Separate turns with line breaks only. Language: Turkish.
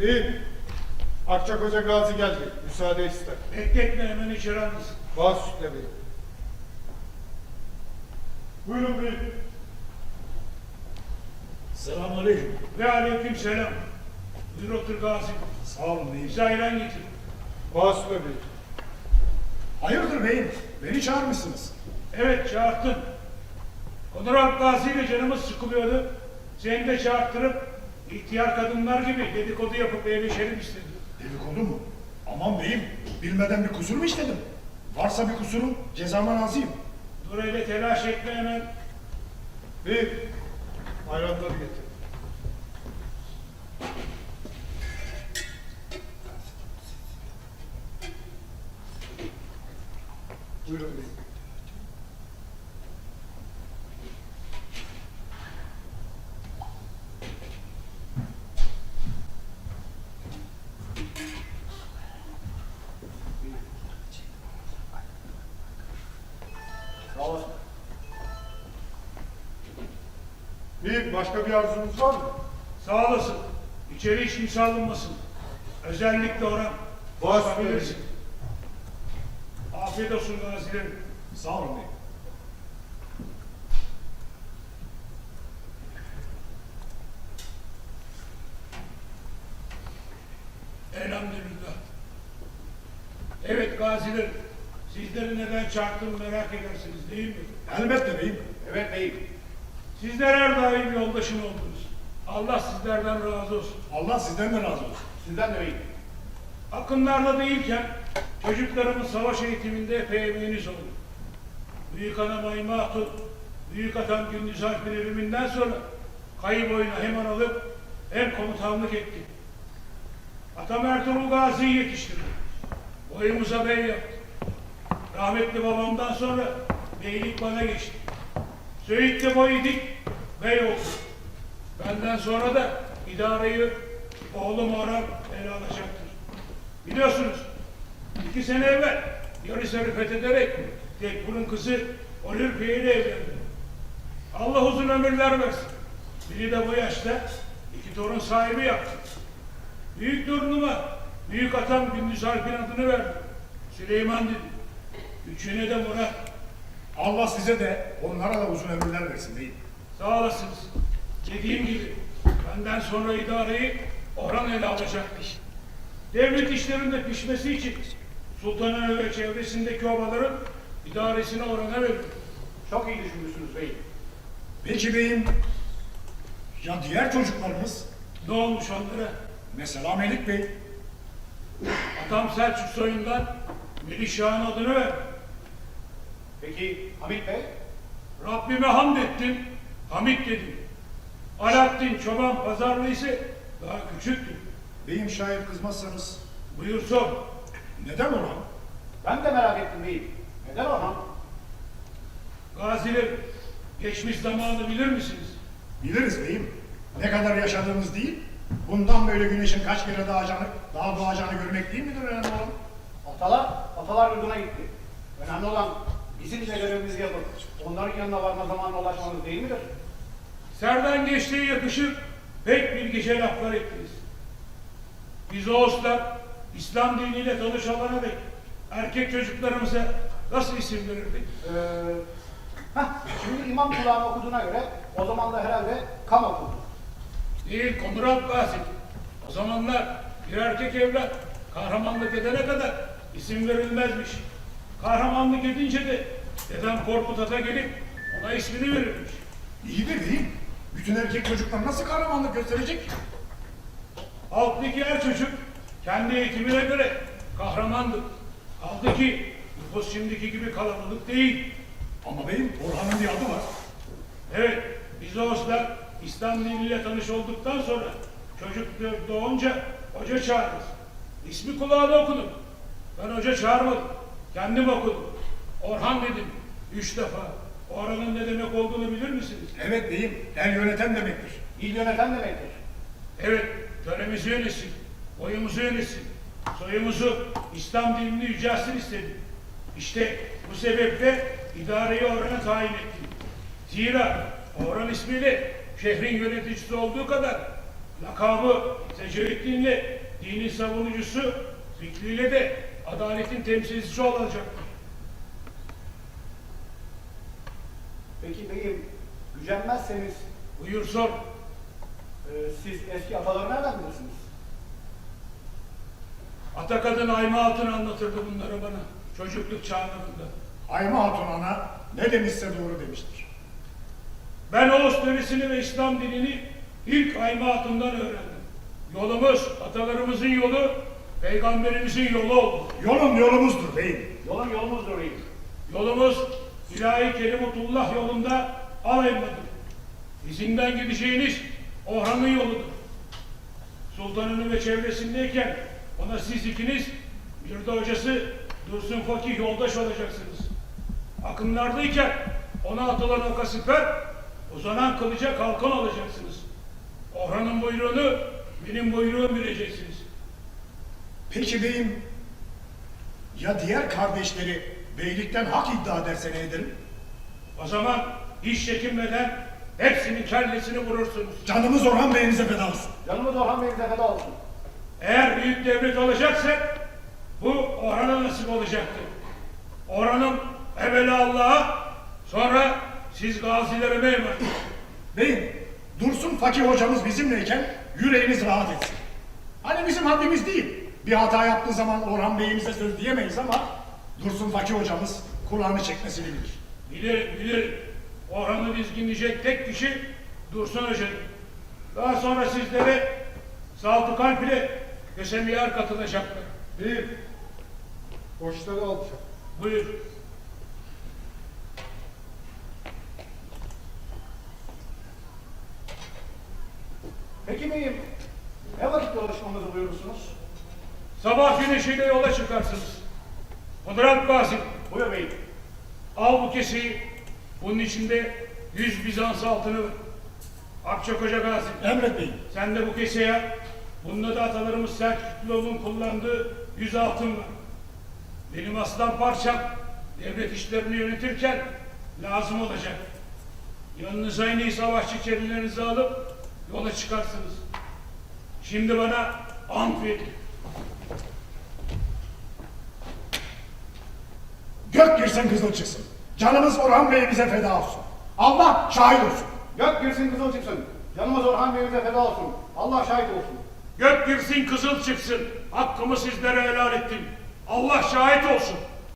Beyim, Akçakoca Gazi geldi. Müsaade ister.
Bekletme hemen içeri almasın.
Baş üstte beyim. Buyurun beyim.
Selamünaleyküm.
Ve aleyküm selam. Buyur otur Gazi.
Sağ olun beyim.
Bize ayran getir.
Baş üstte beyim.
Hayırdır beyim? Beni çağırmışsınız.
Evet çağırttım. Onur Alp Gazi ile canımız sıkılıyordu. Seni de çağırttırıp ihtiyar kadınlar gibi dedikodu yapıp eğleşelim istedim.
Dedikodu mu? Aman beyim, bilmeden bir kusur mu işledim? Varsa bir kusurum, cezama razıyım.
Dur öyle telaş etme hemen.
Beyim, ayranları getir. Buyurun beyim.
Sağ olasın.
Beyim, başka bir arzunuz var mı?
Sağ olasın. İçeri hiç kimse alınmasın. Özellikle Orhan.
Baş
Bakabilirsin. Afiyet olsun gazilerim.
Sağ olun beyim.
Elhamdülillah. Evet gaziler, sizleri neden çağırdım merak edersiniz değil mi?
Elbette beyim.
Evet beyim.
Sizler her daim yoldaşım oldunuz. Allah sizlerden razı olsun.
Allah sizden de razı olsun.
Sizden de beyim.
Akınlarda değilken çocuklarımın savaş eğitiminde epey emeğiniz oldu. Büyük ana Mayma Hatun, Büyük Atam Gündüz Alp'in ölümünden sonra kayı boyuna hem analık hem komutanlık etti. Atam Ertuğrul Gazi'yi yetiştirdi. Boyumuza bey yaptı. Rahmetli babamdan sonra beylik bana geçti. Söğüt'te boy dik, bey oldu. Benden sonra da idareyi oğlum Orhan ele alacaktır. Biliyorsunuz iki sene evvel Yarısar'ı fethederek Tekfur'un kızı Olürpiye ile evlendi. Allah uzun ömürler versin. Biri de bu yaşta iki torun sahibi yaptı. Büyük torunuma büyük atam Gündüz Alp'in adını verdi. Süleyman dedi. Üçüne de Murat.
Allah size de, onlara da uzun ömürler versin beyim.
Sağ olasınız. Dediğim gibi benden sonra idareyi Orhan ele alacaktır. Devlet işlerinde pişmesi için Sultanahmet ve çevresindeki obaların idaresini Orhan'a verin.
Çok iyi düşünmüşsünüz beyim.
Peki beyim, ya diğer çocuklarımız?
Ne olmuş onlara?
Mesela Melik Bey.
Atam Selçuk soyundan Melih Şah'ın adını ver.
Peki Hamit Bey?
Rabbime hamd ettim, Hamit dedim. Alaaddin Çoban Pazarlı ise daha küçüktü.
Beyim şayet kızmazsanız,
Buyur sor.
neden Orhan?
Ben de merak ettim beyim. Neden Orhan?
Gaziler, geçmiş zamanı bilir misiniz?
Biliriz beyim. Ne kadar yaşadığımız değil, bundan böyle güneşin kaç kere doğacağını, daha doğacağını görmek değil midir önemli olan?
Atalar, atalar yurduna gitti. Önemli olan bizim de görevimizi yapıp onların yanına varma zamanına ulaşmamız değil midir?
Serden geçtiği yakışır pek bir gece laflar ettiniz. Biz Oğuzlar İslam diniyle tanışana dek erkek çocuklarımıza nasıl isim verirdik?
Ee, heh, şimdi imam kulağını okuduğuna göre o zaman da herhalde kam okudu.
Değil Komuran Gazi. O zamanlar bir erkek evlat kahramanlık edene kadar isim verilmezmiş. Kahramanlık edince de dedem Korkut Ata gelip ona ismini verirmiş.
İyi de beyim, bütün erkek çocuklar nasıl kahramanlık gösterecek?
Halktaki her çocuk kendi eğitimine göre kahramandır. Kaldı ki nüfus şimdiki gibi kalabalık değil.
Ama beyim, Orhan'ın bir adı var.
Evet, biz Oğuzlar İslam diniyle tanış olduktan sonra çocuk doğunca hoca çağırırız. İsmi kulağına okudum. Ben hoca çağırmadım. Kendim okudum. Orhan dedim. Üç defa. Orhan'ın ne demek olduğunu bilir misiniz?
Evet beyim, el yöneten demektir.
İl yöneten demektir.
Evet, töremizi yönetsin. Boyumuzu yönetsin. Soyumuzu İslam dinini yücelsin istedim. İşte bu sebeple idareyi Orhan'a tayin ettim. Zira Orhan ismiyle şehrin yöneticisi olduğu kadar lakabı Secerettin'le dinin savunucusu, fikriyle de adaletin temsilcisi olacaktır.
Peki beyim, gücenmezseniz
Buyur sor.
e, siz eski ataları nereden bilirsiniz?
Ata kadın Ayma Hatun anlatırdı bunları bana çocukluk çağlarında.
Ayma Hatun ana ne demişse doğru demiştir.
Ben Oğuz töresini ve İslam dinini ilk Ayma Hatun'dan öğrendim. Yolumuz, atalarımızın yolu, peygamberimizin yolu oldu.
Yolun yolumuzdur beyim.
Yolun yolumuzdur beyim.
Yolumuz ilahi kelimutullah yolunda alaymadır. İzinden gideceğiniz Orhan'ın yoludur. Sultanını ve çevresindeyken ona siz ikiniz bir de hocası Dursun Fakih yoldaş olacaksınız. Akınlardayken ona atılan oka siper, uzanan kılıca kalkan olacaksınız. Orhan'ın buyruğunu benim buyruğum bileceksiniz.
Peki beyim ya diğer kardeşleri beylikten hak iddia ederse ne ederim?
O zaman hiç çekinmeden hepsinin kellesini vurursunuz.
Canımız Orhan Bey'imize feda olsun.
Canımız Orhan Bey'imize feda olsun.
Eğer büyük devlet olacaksa bu Orhan'a nasip olacaktır. Orhan'ım evvela Allah'a sonra siz gazilerime emanet.
Beyim, Dursun Fakir hocamız bizimleyken yüreğiniz rahat etsin. Hani bizim haddimiz değil. Bir hata yaptığı zaman Orhan Bey'imize söz diyemeyiz ama Dursun Fakir hocamız kulağını çekmesini bilir.
Bilir, bilir. Orhan'ı dizginleyecek tek kişi Dursun Hoca'dır. Daha sonra sizlere Saltı Kalp ile Kösemiyar katılacaklar.
Bir. Borçları alacak.
Buyur.
Peki beyim, ne vakit dolaşmamızı buyurursunuz?
Sabah güneşiyle yola çıkarsınız. Kudret Gazi,
Buyur beyim.
Al bu keseyi. Bunun içinde 100 Bizans altını var. Akçakoca Gazi.
Emret Beyim.
Sen de bu keseye bunda da atalarımız Selçuklu'nun kullandığı 100 altın var. Benim aslan parçam devlet işlerini yönetirken lazım olacak. Yanınıza en iyi savaşçı kerilerinizi alıp yola çıkarsınız. Şimdi bana ant verin.
Gök girsin kızıl çıksın. Canımız Orhan Bey'imize feda olsun. Allah şahit olsun.
Gök girsin kızıl çıksın. Canımız Orhan Bey'imize feda olsun. Allah şahit olsun.
Gök girsin kızıl çıksın. Hakkımı sizlere helal ettim. Allah şahit olsun.